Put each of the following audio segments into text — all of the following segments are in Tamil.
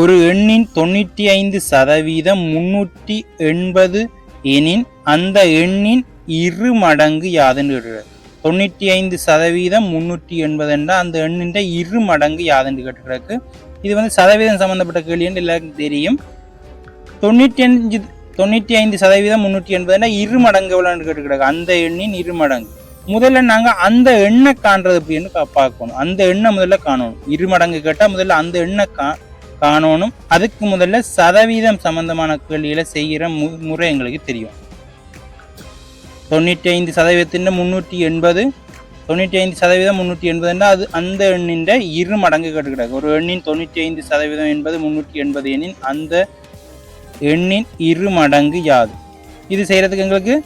ஒரு எண்ணின் தொண்ணூற்றி ஐந்து சதவீதம் முன்னூற்றி எண்பது எனின் அந்த எண்ணின் இரு மடங்கு யாதுன்னு கேட்டுக்கிறார் தொண்ணூற்றி ஐந்து சதவீதம் முன்னூற்றி எண்பது என்றால் அந்த எண்ணின் இரு மடங்கு யாதுன்னு கேட்டுக்கிறாருக்கு இது வந்து சதவீதம் சம்பந்தப்பட்ட கேள்வின்னு எல்லாருக்கும் தெரியும். தொண்ணூற்றி அஞ்சு தொண்ணூற்றி ஐந்து சதவீதம் முன்னூற்றி எண்பதுனா இரு மடங்கு எவ்வளோன்னு கேட்டுக்கிறாங்க அந்த எண்ணின் இரு மடங்கு. முதல்ல நாங்கள் அந்த எண்ணை காண்றது அப்படின்னு பார்க்கணும். அந்த எண்ணை முதல்ல காணணும். இரு மடங்கு கேட்டால் முதல்ல அந்த எண்ணை கா காணோனும். அதுக்கு முதல்ல சதவீதம் சம்பந்தமான கேள்விகளை செய்கிற மு முறை எங்களுக்கு தெரியும். தொண்ணூற்றி ஐந்து சதவீதத்தின் முந்நூற்றி எண்பது. தொண்ணூற்றி ஐந்து சதவீதம் முந்நூற்றி எண்பதுன்னா அது அந்த எண்ணின் இரு மடங்கு கேட்டுக்கிடாது ஒரு எண்ணின் தொண்ணூற்றி ஐந்து சதவீதம் என்பது முந்நூற்றி எண்பது எண்ணின் அந்த எண்ணின் இரு மடங்கு யாது. இது செய்கிறதுக்கு எங்களுக்கு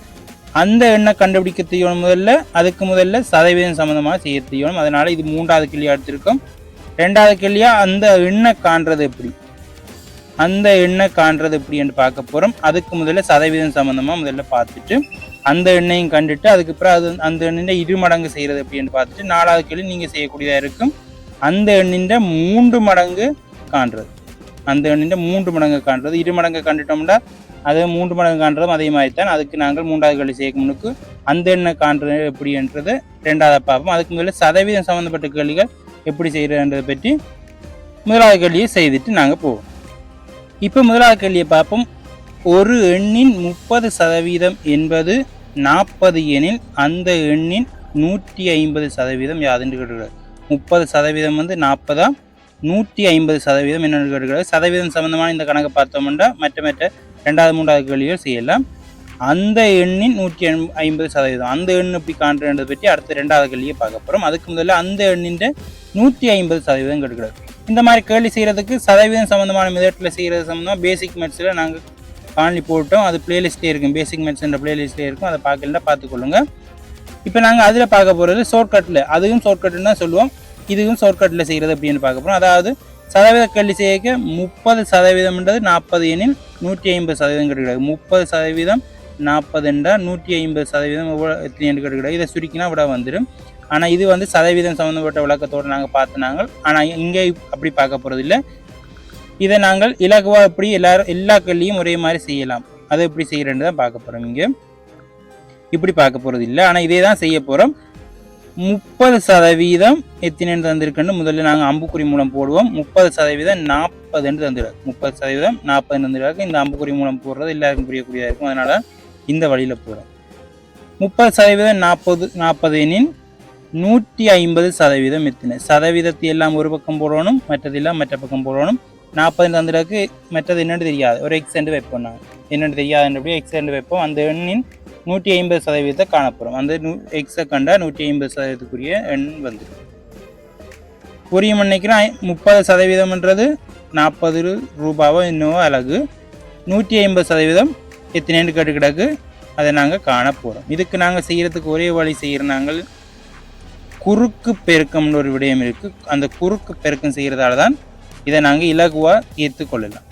அந்த எண்ணை கண்டுபிடிக்க தெரியணும் முதல்ல. அதுக்கு முதல்ல சதவீதம் சம்மந்தமாக செய்ய தெரியணும். அதனால் இது மூன்றாவது கிளி எடுத்திருக்கோம். ரெண்டாவது கேள்வியாக அந்த எண்ணை காண்றது எப்படி? அந்த எண்ணை காண்றது எப்படின்னு பார்க்க போகிறோம் அதுக்கு முதல்ல சதவீதம் சம்மந்தமாக முதல்ல பார்த்துட்டு அந்த எண்ணையும் கண்டுட்டு அதுக்கப்புறம் அது அந்த எண்ணின் இரு மடங்கு செய்கிறது எப்படின்னு பார்த்துட்டு நாலாவது கேள்வி நீங்கள் செய்யக்கூடியதாக இருக்கும். அந்த எண்ணின்ற மூன்று மடங்கு காண்றது. அந்த எண்ணின்ற மூன்று மடங்கு காண்றது. இரு மடங்கு கண்டுட்டோம்னா அது மூன்று மடங்கு காண்றதும் அதே மாதிரி தான் அதுக்கு நாங்கள் மூன்றாவது கேள்வி செய்ய முன்னுக்கு அந்த எண்ணை காண்றது எப்படின்றது ரெண்டாவது பார்ப்போம். அதுக்கு முதல்ல சதவீதம் சம்மந்தப்பட்ட கேள்விகள் எப்படி செய்கிறன்றதை பற்றி முதலாவது கேள்வியை செய்துட்டு நாங்கள் போவோம். இப்போ முதலாவது கேள்வியை பார்ப்போம். ஒரு எண்ணின் முப்பது சதவீதம் என்பது நாற்பது எனில் அந்த எண்ணின் நூற்றி ஐம்பது சதவீதம் யாதுன்னு கேட்டுக்கிறார் முப்பது சதவீதம் வந்து நாற்பதா நூற்றி ஐம்பது சதவீதம் என்னென்னு கேட்டுக்கிறார் சதவீதம் சம்பந்தமான இந்த கணக்கை பார்த்தோம்னா மற்ற மற்ற ரெண்டாவது மூன்றாவது கேள்விகள் செய்யலாம். அந்த எண்ணின் நூற்றி எண்- ஐம்பது சதவீதம். அந்த எண் எப்படி காண்றதை பற்றி அடுத்த ரெண்டாவது கேள்வியை பார்க்க போகிறோம் அதுக்கு முதல்ல அந்த எண்ணின் நூற்றி ஐம்பது சதவீதம் கேட்டுக்கிறார் இந்த மாதிரி கேள்வி செய்கிறதுக்கு சதவீதம் சம்மந்தமான மெதட்டில் செய்கிறது சம்மந்தமாக பேசிக் மெட்ஸில் நாங்கள் காணொலி போட்டோம். அது பிளேலிஸ்ட்லேயே இருக்கும். பேசிக் மெட்ஸ்ன்ற பிளேலிஸ்ட்லேயே இருக்கும். அதை பார்க்கலன்னா பார்த்துக்கொள்ளுங்க. இப்போ நாங்கள் அதில் பார்க்க போகிறது ஷார்ட்கட்டில் அதுவும் ஷார்ட்கட்டுன்னு தான் சொல்லுவோம். இதுவும் ஷார்ட்கட்டில் செய்கிறது அப்படின்னு பார்க்க போகிறோம் அதாவது சதவீத கேள்வி செய்ய முப்பது சதவீதம்ன்றது நாற்பது எனில் நூற்றி ஐம்பது சதவீதம் கிடைக்கிறது முப்பது சதவீதம் நாற்பதுண்டா நூற்றி ஐம்பது சதவீதம் எவ்வளோ எத்தனை கிடையாது இதை சுருக்கினா விட வந்துடும். ஆனால் இது வந்து சதவீதம் சம்மந்தப்பட்ட விளக்கத்தோடு நாங்கள். பார்த்துனாங்க ஆனால் இங்கே அப்படி பார்க்க போகிறது இல்லை இதை நாங்கள் இலகுவாக எப்படி எல்லாரும் எல்லா கல்லியும் ஒரே மாதிரி செய்யலாம். அதை எப்படி செய்கிறேன்னு தான் பார்க்க போகிறோம் இங்கே. இப்படி பார்க்க போகிறது இல்லை ஆனால் இதே தான் செய்ய போகிறோம் முப்பது சதவீதம் எத்தனை தந்திருக்குன்னு முதல்ல நாங்கள் அம்புக்குறி மூலம் போடுவோம். முப்பது சதவீதம் நாற்பதுன்னு தந்துடுறாரு முப்பது சதவீதம் நாற்பதுன்னு தந்துடுறாரு இந்த அம்புக்குறி மூலம் போடுறது எல்லாருக்கும் புரியக்கூடியதாக இருக்கும். அதனால் இந்த வழியில் போகிறோம் முப்பது சதவீதம் நாற்பது நாற்பது எனின் நூற்றி ஐம்பது சதவீதம் எத்தனை? சதவீதத்தை எல்லாம் ஒரு பக்கம் போடணும் மற்றதெல்லாம் மற்ற பக்கம் போடணும். நாற்பது தந்துடக்கு மற்றது என்னென்னு தெரியாது. ஒரு எக்ஸ் வைப்போம் நாங்கள் என்னென்னு தெரியாதுன்றபடி எக்ஸ் வைப்போம். அந்த எண்ணின் நூற்றி ஐம்பது சதவீதத்தை காணப்போகிறோம் அந்த நூ எக்ஸை கண்டா நூற்றி ஐம்பது சதவீதத்துக்குரிய எண் வந்துடும். புரியும் நினைக்கிறேன். முப்பது சதவீதம்ன்றது நாற்பது ரூபாவோ இன்னவோ அழகு நூற்றி ஐம்பது சதவீதம் எத்தனைன்னு கேட்டு கிடக்கு அதை நாங்கள் காண போகிறோம் இதுக்கு நாங்கள் செய்கிறதுக்கு ஒரே வழி செய்கிற நாங்கள் குறுக்கு பெருக்கம்னு ஒரு விடயம் இருக்குது அந்த குறுக்கு பெருக்கம் செய்கிறதால தான் இதை நாங்கள் இலகுவாக தீர்த்து கொள்ளலாம்.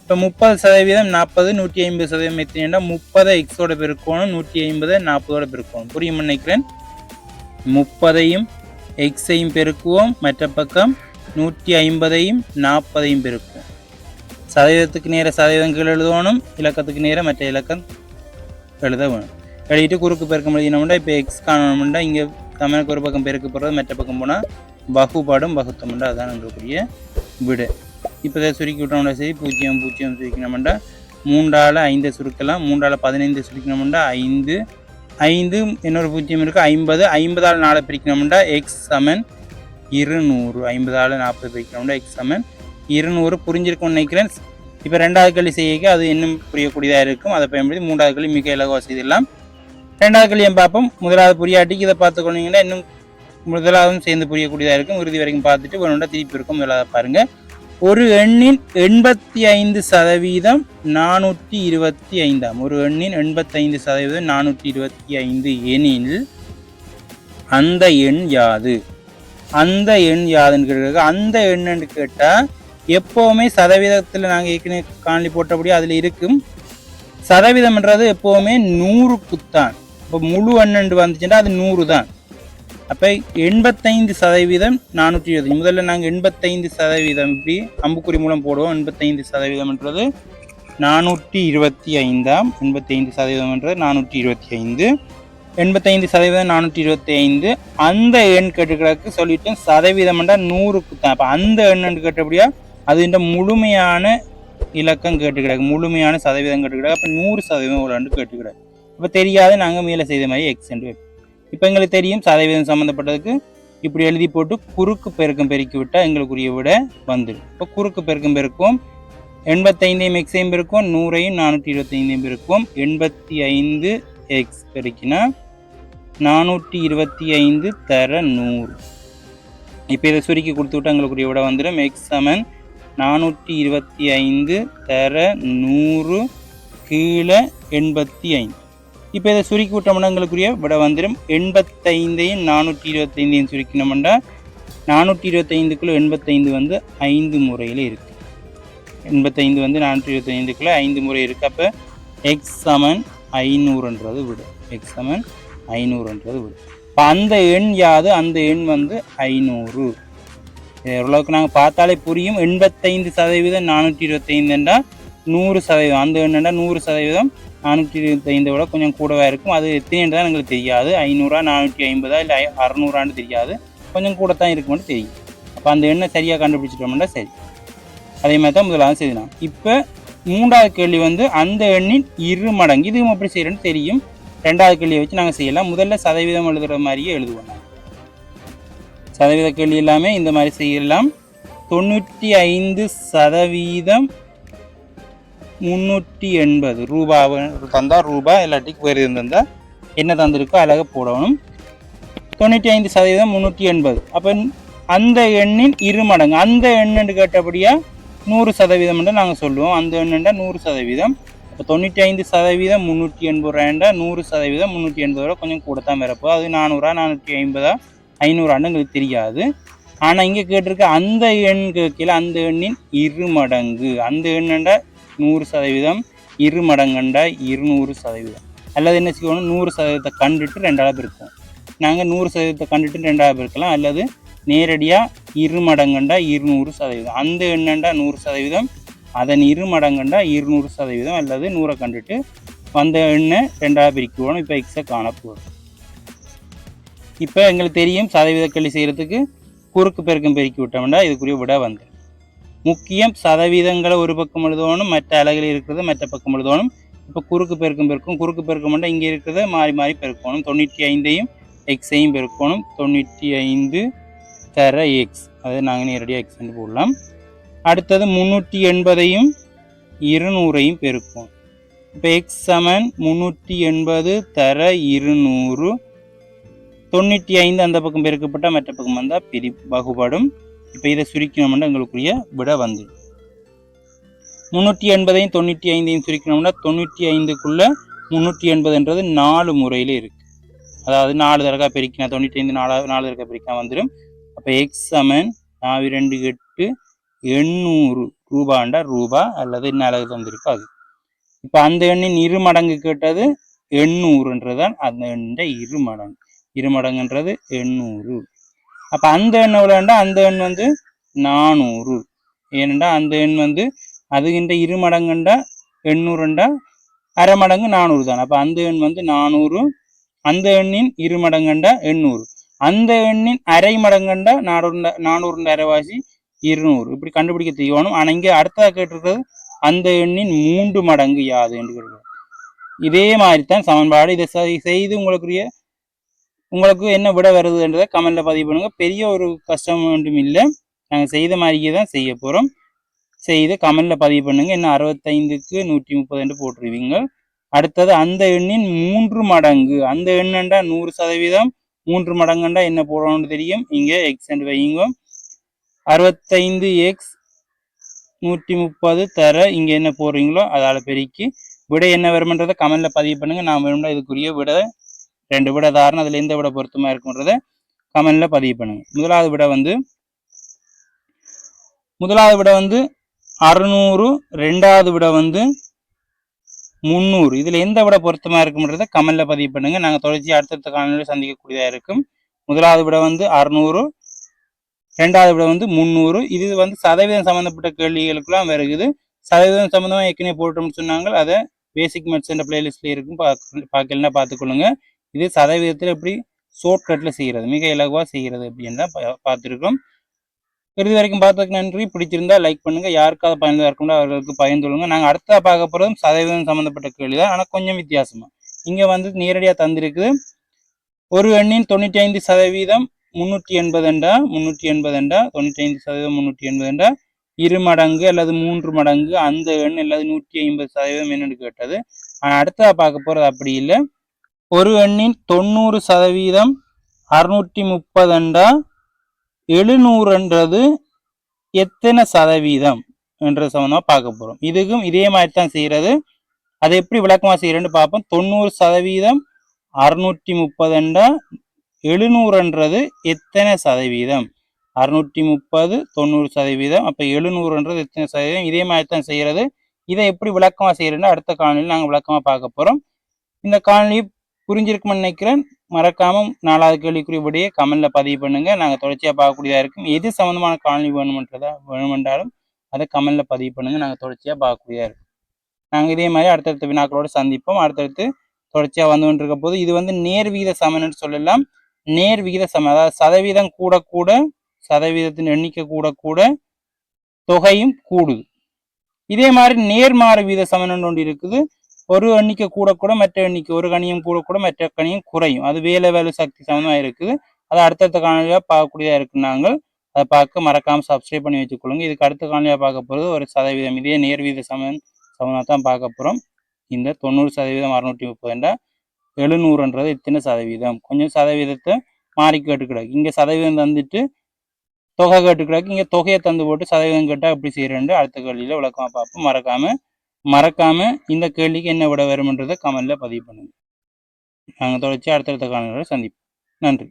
இப்போ முப்பது சதவீதம் நாற்பது நூற்றி ஐம்பது சதவீதம் எத்தனைன்னா முப்பதை எக்ஸோட பெருக்கணும் நூற்றி ஐம்பதை நாற்பதோட பெருக்கணும். புரியும் நினைக்கிறேன்? முப்பதையும் எக்ஸையும் பெருக்குவோம் மற்ற பக்கம் நூற்றி ஐம்பதையும் நாற்பதையும் பெருக்குவோம். சதவீதத்துக்கு நேர சதவீதங்கள் எழுதணும் இலக்கத்துக்கு நேர மற்ற இலக்கம் எழுத வேணும். எழுதிட்டு குறுக்கு பெருக்கம் எழுதினோம்னா இப்போ எக்ஸ் காணணும்னா இங்கே தமிழுக்கு ஒரு பக்கம் பெருக்க போகிறது மற்ற பக்கம் போனால் பகுபாடும் பகுத்தமுண்டா அதுதான் எங்களுக்குரிய விடு. இப்போ இதை சுருக்கி விட்டோம்னா சரி பூஜ்ஜியம் பூஜ்ஜியம் சுருக்கினோம்னா மூன்றால் ஐந்தை சுருக்கலாம். மூன்றால் பதினைந்து சுருக்கினோம்னா ஐந்து. ஐந்து இன்னொரு பூஜ்ஜியம் இருக்குது ஐம்பது. ஐம்பதால் நாலு பிரிக்கணும்னா எக்ஸ் சமன் இருநூறு. ஐம்பதால் நாற்பது பிரிக்கணும்னா எக்ஸ் சமன் இருநூறு புரிஞ்சிருக்கும்னு நினைக்கிறேன். இப்போ ரெண்டாவது களி செய்யக்கு அது இன்னும் புரியக்கூடியதாக இருக்கும். அதை பயன்படுத்தி மூன்றாவது களி மிக இலகுவாக செய்திடலாம். ரெண்டாவது களியும் பார்ப்போம். முதலாவது புரியாட்டிக்கு இதை பார்த்துக்கொண்டீங்கன்னா இன்னும் முதலாவதும் சேர்ந்து புரியக்கூடியதாக இருக்கும். இறுதி வரைக்கும் பார்த்துட்டு ஒன்றா திருப்பி இருக்கும். முதலாவது பாருங்கள் ஒரு எண்ணின் எண்பத்தி ஐந்து சதவீதம் நானூற்றி இருபத்தி ஐந்தாம். ஒரு எண்ணின் எண்பத்தைந்து சதவீதம் நானூற்றி இருபத்தி ஐந்து எனில் அந்த எண் யாது? அந்த எண் யாதுன்னு கேட்குறது அந்த எண்ணுன்னு கேட்டால் எப்போவுமே சதவீதத்தில் நாங்கள் ஏற்கனவே காணொலி போட்டபடி அதில் இருக்கும். சதவீதம்ன்றது எப்போவுமே நூறுக்குத்தான் இப்போ முழு எண்ணு வந்துச்சுன்னா அது நூறு தான். அப்போ எண்பத்தைந்து சதவீதம் நானூற்றி இருபது. முதல்ல நாங்கள் எண்பத்தைந்து சதவீதம் இப்படி அம்புக்குறி மூலம் போடுவோம். எண்பத்தைந்து சதவீதம்ன்றது நானூற்றி இருபத்தி ஐந்தாம். எண்பத்தைந்து சதவீதம்ன்றது நானூற்றி இருபத்தி ஐந்து. எண்பத்தைந்து சதவீதம் நானூற்றி இருபத்தி ஐந்து. அந்த எண் கேட்டுக்கிறதுக்கு சொல்லிட்டேன். சதவீதம்ன்றா நூறுக்கு தான் அப்போ அந்த எண்ணு கேட்டபடியாக அது இந்த முழுமையான இலக்கம் கேட்டுக்கிடாது முழுமையான சதவீதம் கேட்டுக்கிடாது அப்போ நூறு சதவீதம் ஒரு கேட்டுக்கிடாது அப்போ தெரியாத நாங்கள் மேலே செய்த மாதிரி எக்ஸ்டெண்ட் வைப்போம் இப்போ எங்களுக்கு தெரியும் சதவீதம் சம்மந்தப்பட்டதுக்கு இப்படி எழுதி போட்டு குறுக்கு பெருக்கம் பெருக்கி விட்டால் எங்களுக்குரிய விட வந்துடும். இப்போ குறுக்கு பெருக்கம் பெருக்கும் எண்பத்தைந்தையும் எக்ஸையும் பெருக்கும் நூறையும் நானூற்றி இருபத்தைந்தையும் பெருக்கும் எண்பத்தி ஐந்து எக்ஸ் பெருக்கினா நானூற்றி இருபத்தி ஐந்து தர நூறு. இப்போ இதை சுருக்கி கொடுத்து விட்டு எங்களுக்குரிய விட வந்துடும். எக்ஸ் செவன் நானூற்றி இருபத்தி ஐந்து தர நூறு கீழே எண்பத்தி ஐந்து. இப்போ இதை சுருக்கி விட்டோம்னா எங்களுக்குரிய விட வந்துடும் எண்பத்தைந்தையும் நானூற்றி இருபத்தைந்தையும் சுருக்கினோம்னா நானூற்றி இருபத்தைந்துக்குள்ளே எண்பத்தைந்து வந்து ஐந்து முறையில் இருக்குது எண்பத்தைந்து வந்து நானூற்றி இருபத்தைந்துக்குள்ளே ஐந்து முறை இருக்குது அப்போ எக்ஸ் சமன் ஐநூறுன்றது விடு. எக்ஸ் சமன் ஐநூறுன்றது விடு. இப்போ அந்த எண் யாது? அந்த எண் வந்து ஐநூறு. ஓரளவுக்கு நாங்கள் பார்த்தாலே புரியும். எண்பத்தைந்து சதவீதம் நானூற்றி இருபத்தைந்துண்டா நூறு சதவீதம். அந்த எண்ணண்டா நூறு சதவீதம் நானூற்றி இருபத்தைந்தை விட கொஞ்சம் கூடவே இருக்கும். அது எத்தனை தான் எங்களுக்கு தெரியாது. ஐநூறா நானூற்றி ஐம்பதா இல்லை அறநூறான்னு தெரியாது. கொஞ்சம் கூட தான் இருக்கும்னு தெரியும். அப்போ அந்த எண்ணை சரியாக கண்டுபிடிச்சிட்டோம்னா சரி. அதே மாதிரி தான் முதலாவது செய்யலாம் இப்போ மூன்றாவது கேள்வி வந்து அந்த எண்ணின் இரு மடங்கு. இதுவும் எப்படி செய்கிறேன்னு தெரியும். ரெண்டாவது கேள்வியை வச்சு நாங்கள் செய்யலாம். முதல்ல சதவீதம் எழுதுகிற மாதிரியே எழுதுவோம். சதவீத கேள்வி எல்லாமே இந்த மாதிரி செய்யலாம். தொண்ணூற்றி ஐந்து சதவீதம் முந்நூற்றி எண்பது. ரூபா தந்தால் ரூபா இல்லாட்டி வேறு இருந்தால் என்ன தந்திருக்கோ அழகாக போடணும். தொண்ணூற்றி ஐந்து சதவீதம் முந்நூற்றி எண்பது. அப்போ அந்த எண்ணின் இரு மடங்கு. அந்த எண்ணுன்னு கேட்டபடியாக நூறு சதவீதம் என்று நாங்கள் சொல்லுவோம். அந்த எண்ணுண்டா நூறு சதவீதம். இப்போ தொண்ணூற்றி ஐந்து சதவீதம் முந்நூற்றி எண்பது ரூபாய்ண்டா நூறு சதவீதம் முந்நூற்றி எண்பது ரூபா கொஞ்சம் கூட தான் வரப்போ அது நானூறுரூவா நானூற்றி ஐம்பதா? ஐநூறு எங்களுக்கு தெரியாது. ஆனால் இங்கே கேட்டிருக்க அந்த எண்ணுக்கு கீழே அந்த எண்ணின் இரு மடங்கு. அந்த எண்ணண்ட நூறு சதவீதம் இரு மடங்குண்டா இருநூறு சதவீதம். அல்லது என்ன செய்யணும்? நூறு சதவீதத்தை கண்டுட்டு ரெண்டாவது இருக்கும் நாங்கள் நூறு சதவீதத்தை கண்டுட்டு ரெண்டாவது இருக்கலாம் அல்லது நேரடியாக இரு மடங்குண்டா இருநூறு சதவீதம். அந்த எண்ணண்டா நூறு சதவீதம் அதன் இரு மடங்குண்டா இருநூறு சதவீதம் அல்லது நூறை கண்டுட்டு வந்த எண்ணை ரெண்டாவது பிரிக்குவோம். இப்போ எக்ஸை காணப்போகுது இப்போ எங்களுக்கு தெரியும் சதவீத கல்வி செய்கிறதுக்கு குறுக்கு பெருக்கம் பெருக்கி விட்டோம்னா இதுக்குரிய விட வந்து. முக்கியம் சதவீதங்களை ஒரு பக்கம் எழுதணும் மற்ற அலகில் இருக்கிறது மற்ற பக்கம் எழுதணும். இப்போ குறுக்கு பெருக்கம் பெருக்கும் குறுக்கு பெருக்கம் இங்கே இருக்கிறத மாறி மாறி பெருக்கணும். தொண்ணூற்றி ஐந்தையும் எக்ஸையும் பெருக்கணும். தொண்ணூற்றி ஐந்து தர எக்ஸ் அதை நாங்கள் நேரடியாக எக்ஸ் போடலாம். அடுத்தது முந்நூற்றி எண்பதையும் இருநூறையும் பெருக்கும் இப்போ எக்ஸ் சமன் முந்நூற்றி எண்பது தர இருநூறு தொண்ணூற்றி ஐந்து அந்த பக்கம் பெருக்கப்பட்டால் மற்ற பக்கம் வந்தால் பிரி பாகுபாடும் இப்போ இதை சுருக்கினோம்னா எங்களுக்குரிய விட வந்து. முந்நூற்றி எண்பதையும் தொண்ணூற்றி ஐந்தையும் சுருக்கினோம்னா தொண்ணூற்றி ஐந்துக்குள்ளே முந்நூற்றி எண்பதுன்றது நாலு முறையில் இருக்குது அதாவது நாலு தடவை பெருக்கினா தொண்ணூற்றி ஐந்து நாலு நாலு தடவை பெருக்கினா வந்துடும் அப்போ எக்ஸ் சமன் நாவி ரெண்டு எட்டு எண்ணூறு ரூபாண்டா ரூபா அல்லது என்ன அழகு தந்திருக்கோ அது. இப்போ அந்த எண்ணின் இரு மடங்கு கேட்டது எண்ணூறுன்றதான் அந்த எண்ணின் இரு மடங்கு. இரு மடங்குன்றது எண்ணூறு. அப்போ அந்த எண் எவ்வளோண்டா அந்த எண் வந்து நானூறு. ஏனண்டா அந்த எண் வந்து அதுகின்ற இரு மடங்குண்டா எண்ணூறுண்டா அரை மடங்கு நானூறு தான். அப்போ அந்த எண் வந்து நானூறு அந்த எண்ணின் இரு மடங்குண்டா எண்ணூறு. அந்த எண்ணின் அரை மடங்குண்டா நானூறு நானூறுண்ட அரைவாசி இருநூறு. இப்படி கண்டுபிடிக்க தெரியணும் ஆனால் இங்கே அடுத்ததாக கேட்டிருக்கிறது அந்த எண்ணின் மூன்று மடங்கு யாது என்று கேட்கிறோம் இதே மாதிரி தான் சமன்பாடு இதை செய்து உங்களுக்குரிய உங்களுக்கு என்ன விட வருதுன்றதை கமெண்ட்ல பதிவு பண்ணுங்க. பெரிய ஒரு கஷ்டம் ஒன்றும் இல்லை. நாங்கள் செய்த மாதிரியே தான் செய்ய போகிறோம் செய்து கமெண்ட்ல பதிவு பண்ணுங்க. என்ன அறுபத்தைந்துக்கு நூற்றி முப்பது என்று போட்டுருவீங்க. அடுத்தது அந்த எண்ணின் மூன்று மடங்கு. அந்த எண்ணண்டா நூறு சதவீதம் மூன்று மடங்குண்டா என்ன போடணும்னு தெரியும். இங்கே எக்ஸ் அண்ட் வைங்க அறுபத்தைந்து எக்ஸ் நூற்றி முப்பது தர இங்கே என்ன போடுறீங்களோ அதால் பெருக்கி. விடை என்ன வருமன்றதை கமெண்ட்ல பதிவு பண்ணுங்க. நான் வேணும்னா இதுக்குரிய விட ரெண்டு விட தாரணம் அதில் எந்த விட பொருத்தமாக இருக்குன்றத கமெண்டில் பதிவு பண்ணுங்க. முதலாவது விட வந்து முதலாவது விட வந்து அறுநூறு ரெண்டாவது விட வந்து முந்நூறு. இதில் எந்த விட பொருத்தமாக இருக்குன்றத கமெண்டில் பதிவு பண்ணுங்க. நாங்கள் தொடர்ச்சி அடுத்தடுத்த காணொலியில் சந்திக்கக்கூடியதாக இருக்கும். முதலாவது விட வந்து அறுநூறு ரெண்டாவது விட வந்து முந்நூறு. இது வந்து சதவீதம் சம்மந்தப்பட்ட கேள்விகளுக்கெல்லாம் வருகுது. சதவீதம் சம்மந்தமாக ஏற்கனவே போட்டோம்னு சொன்னாங்க. அதை பேசிக் மெட்ஸ் என்ற பிளேலிஸ்ட்ல இருக்கும். பார்க்க பார்க்கலன்னா பார்த்துக்கொள்ளுங்க. இது சதவீதத்தில் எப்படி ஷார்ட்கட்டில் செய்கிறது மிக இலகுவாக செய்கிறது அப்படின்னு தான் பார்த்துருக்கோம் இறுதி வரைக்கும் பார்த்ததுக்கு நன்றி. பிடிச்சிருந்தா லைக் பண்ணுங்க. யாருக்காவது பயனுள்ளதாக இருக்கணும் அவர்களுக்கு பயந்துள்ளுங்க நாங்கள் அடுத்தா பார்க்க போகிறதும் சதவீதம் சம்மந்தப்பட்ட கேள்வி தான் ஆனால் கொஞ்சம் வித்தியாசமா. இங்கே வந்து நேரடியாக தந்திருக்குது. ஒரு எண்ணின் தொண்ணூற்றி ஐந்து சதவீதம் முந்நூற்றி எண்பது என்றா முந்நூற்றி முன்னூற்றி என்றா தொண்ணூற்றி ஐந்து சதவீதம் முன்னூற்றி என்றா இரு மடங்கு அல்லது மூன்று மடங்கு அந்த எண் அல்லது நூற்றி ஐம்பது சதவீதம் என்னன்னு கேட்டது. ஆனால் அடுத்ததா பார்க்க போகிறது அப்படி இல்லை. ஒரு எண்ணின் தொண்ணூறு சதவீதம் அறுநூற்றி முப்பதுண்டா எழுநூறுன்றது எத்தனை சதவீதம் என்ற சம்பந்தமாக பார்க்க போகிறோம் இதுக்கும் இதே மாதிரி தான் செய்கிறது அதை எப்படி விளக்கமாக செய்கிறேன்னு பார்ப்போம். தொண்ணூறு சதவீதம் அறுநூற்றி முப்பதுண்டா எழுநூறுன்றது எத்தனை சதவீதம்? அறுநூற்றி முப்பது தொண்ணூறு சதவீதம் அப்போ எழுநூறுன்றது எத்தனை சதவீதம்? இதே மாதிரி தான் செய்கிறது இதை எப்படி விளக்கமாக செய்கிறேன்னு அடுத்த காணொலியில் நாங்கள் விளக்கமாக பார்க்க போகிறோம் இந்த காணொலி புரிஞ்சிருக்கும்னு நினைக்கிறேன். மறக்காம நாலாவது கேள்விக்குறிபடியே கமெண்ட்ல பதிவு பண்ணுங்க. நாங்கள் தொடர்ச்சியாக பார்க்கக்கூடியதாக இருக்கும். எது சம்மந்தமான காணொலி வேணுமென்றதா வேணுமென்றாலும் அதை கமெண்ட்ல பதிவு பண்ணுங்க. நாங்கள் தொடர்ச்சியாக பார்க்கக்கூடியதாக இருக்கும். நாங்கள் இதே மாதிரி அடுத்தடுத்த வினாக்களோட சந்திப்போம். அடுத்தடுத்து தொடர்ச்சியாக வந்து கொண்டிருக்க போது இது வந்து நேர் விகித சமன்னு சொல்லலாம். நேர் விகித சமம். அதாவது சதவீதம் கூட கூட சதவீதத்தின் எண்ணிக்கை கூட கூட தொகையும் கூடுது இதே மாதிரி நேர்மாறு வீத சமன் ஒன்று இருக்குது. ஒரு எண்ணிக்கை கூட கூட மற்ற எண்ணிக்கை ஒரு கணியம் கூட கூட மற்ற கணியம் குறையும். அது வேலை வேலை சக்தி சமமாக இருக்குது. அது அடுத்தடுத்த காணொலியாக பார்க்கக்கூடியதாக இருக்கு நாங்கள். அதை பார்க்க மறக்காம சப்ஸ்கிரைப் பண்ணி வச்சுக்கொள்ளுங்க. இதுக்கு அடுத்த காணொலியாக பார்க்க போகிறது ஒரு சதவீதம். இதே நேர்வீத சமன் சமமாக தான் பார்க்க போகிறோம் இந்த தொண்ணூறு சதவீதம் அறுநூற்றி முப்பதுண்டா எழுநூறுன்றது இத்தனை சதவீதம். கொஞ்சம் சதவீதத்தை மாறி கேட்டுக்கிடாது இங்கே சதவீதம் தந்துட்டு தொகை கேட்டுக்கிடாக்கு இங்கே தொகையை தந்து போட்டு சதவீதம் கேட்டால் எப்படி செய்கிறேன்ட்டு அடுத்த கேள்வியில் விளக்கமாக பார்ப்போம். மறக்காமல் மறக்காம இந்த கேள்விக்கு என்ன விட வரும்ன்றதை கமெண்ட்ல பதிவு பண்ணுங்க. நாங்கள் தொடர்ச்சி அடுத்தடுத்த காலங்களில் சந்திப்போம். நன்றி.